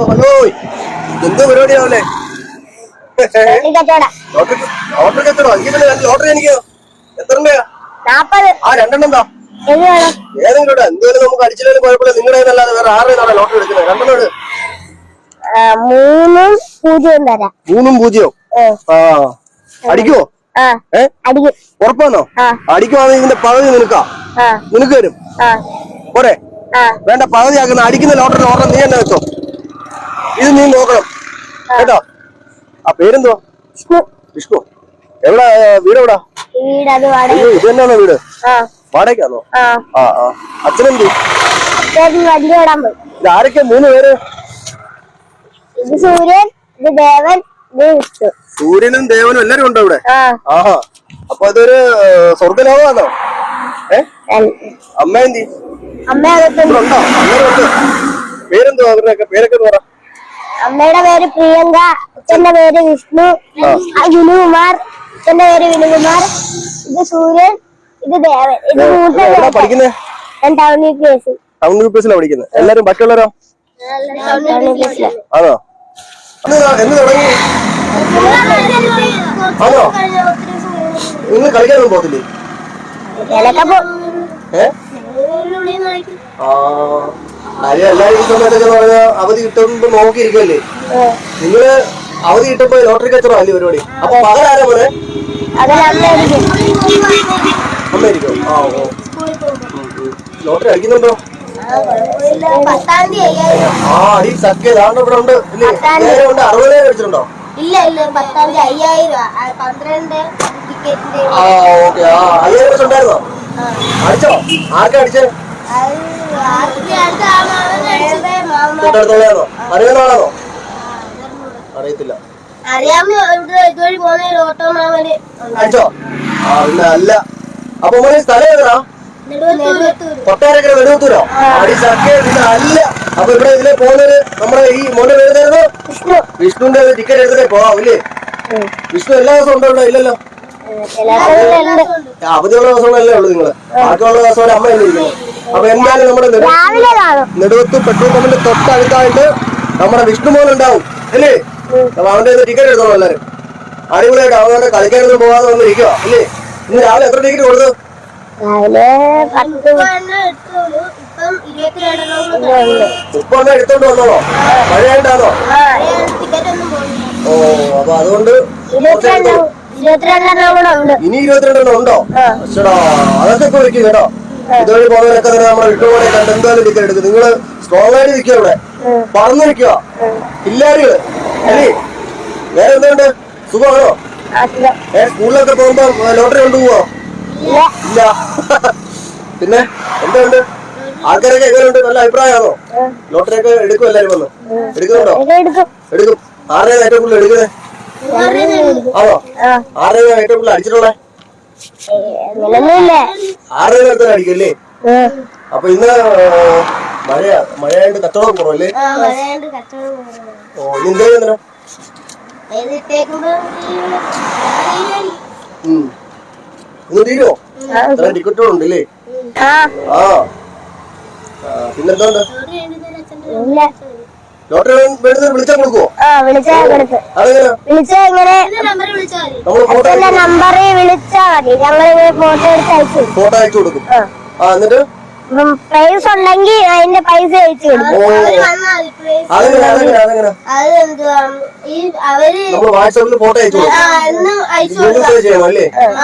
Hello. എന്തോ പരിപാടിയാവല്ലേ lottery കച്ചടോ lottery എനിക്ക്. എത്ര രൂപയാ? നാപ്പത്. ആ രണ്ടെണ്ണം എന്താ? ഏതെങ്കിലും എന്തെങ്കിലും നമുക്ക് അടിച്ചില്ലെങ്കിലും കുഴപ്പമില്ല. നിങ്ങളുടെ അല്ലാതെ വേറെ ആരുടെ ലോട്ടറി എടുക്കുന്നത്? രണ്ടെണ്ണം മൂന്നും പൂജ്യവും തരാം. മൂന്നും പൂജ്യവും ആ. അടിക്കുവോ? ഏ. അടിക്കുവാണെങ്കിൽ ഇതിന്റെ പകുതി നിനക്കാ. നിനക്ക് വരും പോരെ. വേണ്ട പകുതിയാക്കുന്ന അടിക്കുന്ന ലോട്ടറി ഓർഡർ നീ തന്നെ വെച്ചോ. ഇത് നീ നോക്കണം. കേട്ടോ? ആ പേരെന്തോ വിഷ്ണു. വിഷ്ണു. എവിടാ? വീട് എവിടാ ഇത് തന്നെയാണോ വീട്? അച്ഛനെന്ത് ആ. ആ അച്ഛനെന്തി? ഇത് മൂന്ന് പേര്? ഇത് സൂര്യൻ ഇത് ദേവൻ സൂര്യനും ദേവനും എല്ലാരും ഉണ്ടോ ഇവിടെ? ആഹാ. അപ്പൊ അതൊരു സ്വർഗലോകാണോ സ്വർഗലോകമാണോ? ഏ? അമ്മ എന്തി? അമ്മ ഉണ്ടോ അങ്ങനെ പേരെന്തോ അവരുടെ അവരുടെയൊക്കെ? പേരൊക്കെ പറ. അമ്മയുടെ പേര് പ്രിയങ്ക അച്ഛന്റെ പേര് വിഷ്ണു വിനുകുമാർ അച്ഛന്റെ പേര് വിനുകുമാർ ഇത് സൂര്യൻ ഇത് ദേവൻ. ഇത് മൂത്ത ഞാൻ ടൗൺ യു പി എസിലാണ് പഠിക്കുന്നത് എല്ലാരും ബാക്കിയുള്ളവരോ? ടൗണിൽ കേസില ആണോ? എന്ന് ത- എന്ന് തുടങ്ങി. ആണോ? നിങ്ങൾ കളിക്കാനൊന്നും പോകത്തില്ലേ? ചിലക്കെ പോ ആ. കാര്യം എല്ലാരും ഈ സമയത്തൊക്കെ പറഞ്ഞ അവധി കിട്ടുമ്പോ നോക്കിയിരിക്കല്ലേ? നിങ്ങൾ അവധി കിട്ടുമ്പോ ലോട്ടറി കച്ചറോ അല്ലേ പരിപാടി? അപ്പൊ പകലാരാ പോലെ അമ്മയായിരിക്കും. ആ ഓ. ലോട്ടറി അടിക്കുന്നുണ്ടോ? ആ അടി സഖ്യ ദാണ്ട് ഇവിടെ ഉണ്ട്. ഇല്ലേ? അയ്യായിരം ഉണ്ട്. അറുപതിനായിരം അടിച്ചിട്ടുണ്ടോ ഇല്ല ഇല്ല പത്താം തീയതി അയ്യായിരം പന്ത്രണ്ട് ടിക്കറ്റിന്റെ ആ ഓക്കെ. ആ അയ്യായിരം വെച്ച് ഉണ്ടായിരുന്നോ? അടിച്ചോ? ആർക്കാ അടിച്ചത് മാമ തൊട്ടടുത്തുള്ളതാണോ അറിയുന്ന ആളാണോ അറിയത്തില്ല അടിച്ചോ ആ പിന്നെ അല്ല അപ്പൊ മോനെ സ്ഥലം ഏതാ കൊട്ടാരക്കര പിന്നെ അല്ല. അപ്പൊ ഇവിടെ ഇതിലെ പോകുന്നവര് നമ്മുടെ ഈ മോനെ വരുന്നത് വിഷ്ണു. വിഷ്ണുവിന്റെ ടിക്കറ്റ് എടുത്തിട്ടേ പോവാം ഇല്ലേ? വിഷ്ണു എല്ലാ ദിവസവും ഉണ്ടോ ഇവിടെ? ഇല്ലല്ലോ. അവധിയുള്ള ദിവസങ്ങളല്ലേ ഉള്ളൂ നിങ്ങൾ. ബാക്കിയുള്ള ദിവസം അമ്മ അല്ലേ അപ്പൊ എന്തായാലും നമ്മുടെ നെടുവത്ത് പെട്രോൾ പമ്പിന്റെ തൊട്ടടുത്തായിട്ട് നമ്മുടെ വിഷ്ണു മോൻ ഉണ്ടാവും അല്ലേ? അപ്പൊ അവന്റെ ടിക്കറ്റ് എടുത്തോളൂ എല്ലാരും. അടിപൊളിയായിട്ട് അവനോട് കളിക്കാനൊന്നും പോകാതെ വന്ന് ഇരിക്കുക അല്ലേ? ഇന്ന് രാവിലെ എത്ര ടിക്കറ്റ് കൊടുത്തു? ഇപ്പൊ ഒന്ന് എടുത്തോണ്ട് വന്നോളോ? മഴയായിട്ടാണോ ടിക്കറ്റ് ഓ അപ്പൊ അതുകൊണ്ട് ഇനി ഇരുപത്തിരണ്ടെണ്ണം ഉണ്ടോ? അതൊക്കെ വെക്കും കേട്ടോ. ഇതുവഴി പോകുന്നവരൊക്കെ തന്നെ നമ്മളെ വിട്ടുപോലെ കണ്ട് എന്തായാലും ടിക്കറ്റ് എടുക്കും. നിങ്ങൾ സ്ട്രോങ് ആയിട്ട് നിൽക്കുക ഇവിടെ. പറഞ്ഞു നിൽക്കുക ഇല്ലാരികൾ. അല്ലേ? വേറെ എന്തുണ്ട് സുഖമാണോ? ഏ സ്കൂളിലൊക്കെ പോകുമ്പോ ലോട്ടറി കൊണ്ടുപോവോ? ഇല്ല. പിന്നെ എന്തുണ്ട് ആൾക്കാരൊക്കെ എങ്ങനെയുണ്ട്? നല്ല അഭിപ്രായമാണോ? ലോട്ടറി ഒക്കെ എടുക്കും എല്ലാരും വന്ന്? എടുക്കുന്നുണ്ടോ? എടുക്കും ആരെയാണ് ഏറ്റവും കൂടുതൽ എടുക്കുന്നത്? ആണോ? ആ. ആരെയാണ് ഏറ്റവും കൂടുതൽ അടിച്ചിട്ടുള്ളത്? ഏ, അങ്ങനൊന്നുമില്ല ആരുടെ അടുത്ത് അടിക്കല്ലേ ആ, അപ്പൊ ഇന്ന് മഴയാ മഴയായിട്ട് കച്ചവടം കുറവല്ലേ. ഓ ഇനി എന്താ ചെയ്യുന്നോ ഇന്ന് തീരുമോ ഇത്ര ആ. അച്ഛന്റെ ലോട്ടറി വേണ്ടത് വിളിച്ചാൽ കൊടുക്കുവോ? വിളിച്ചാ കൊടുത്ത് വിളിച്ചാ ഇങ്ങനെ നമ്പർ വിളിച്ചാൽ നമ്മൾ ഫോട്ടോ അച്ഛന്റെ നമ്പറിൽ വിളിച്ചാ മതി. ഞങ്ങൾ ഫോട്ടോ എടുത്ത് അയച്ചു ഫോട്ടോ അയച്ചു കൊടുക്കും. എന്നിട്ട്? പ്രൈസ് ഉണ്ടെങ്കിൽ അതിന്റെ പൈസ അയച്ചു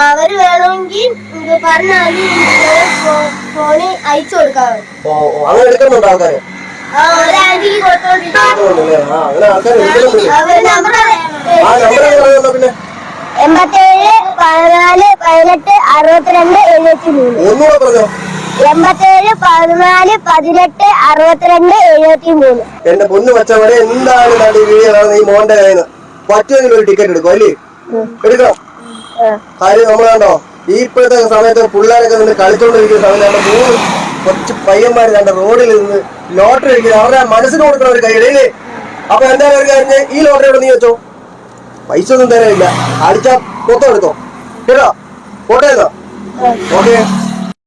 അവർ വേണമെങ്കിൽ പറഞ്ഞാൽ ഫോണിൽ അയച്ചു കൊടുക്കാം അങ്ങനെ എടുക്കുന്നുണ്ടോ ആൾക്കാര്? എൺപത്തേഴ് പതിനാല് പതിനെട്ട് അറുപത്തിരണ്ട് എഴുപത്തി മൂന്ന് എൺപത്തേഴ് പതിനാല് പതിനെട്ട് അറുപത്തിരണ്ട് എഴുപത്തി മൂന്ന് എന്റെ പൊന്നു വച്ചവരെ എന്താണ് നാട് വീഴുന്നത് ഈ മോന്റെ കയ്യിൽ പറ്റുമെങ്കിൽ ഒരു ടിക്കറ്റ് എടുക്കും അല്ലേ? എടുക്കണം. കാര്യം നമ്മളാണ്ടോ ഈ ഇപ്പോഴത്തെ സമയത്ത് പിള്ളേരൊക്കെ നിന്ന് കളിച്ചോണ്ടിരിക്കുന്ന സമയത്ത് മൂന്ന് കുറച്ച് പയ്യന്മാർ കണ്ട റോഡിൽ നിന്ന് ലോട്ടറി അടിക്കുന്നത് അവരുടെ മനസ്സിന് കൊടുക്കണം ഒരു കൈയിടയില്ലേ അപ്പൊ എന്താ ഒരു കാര്യം ഈ ലോട്ടറി ഇവിടെ നീ വെച്ചോ? പൈസ ഒന്നും തരാനില്ല അടിച്ചാ മൊത്തം എടുത്തോ? കേട്ടോ? എടുത്തോ ഓക്കെ